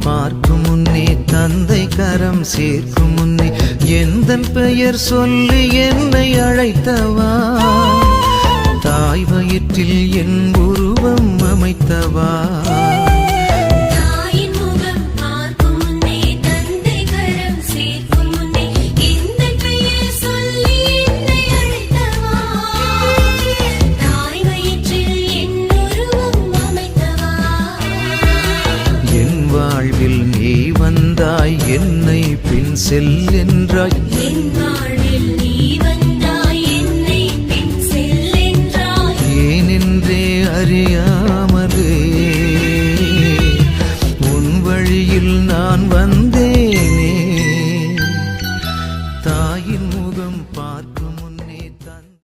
பார்க்கும் முன்னே தந்தை கரம் சேர்க்கும் முன்னே எந்த பெயர் சொல்லி என்னை அழைத்தவா? தாய் வயிற்றில் என் உருவம் அமைத்தவா? வாழ்வில் நீ வந்தாய் என்னை பின் செல் என்றாய். ஏனென்றே அறியாமலே உன் வழியில் நான் வந்தேனே. தாயின்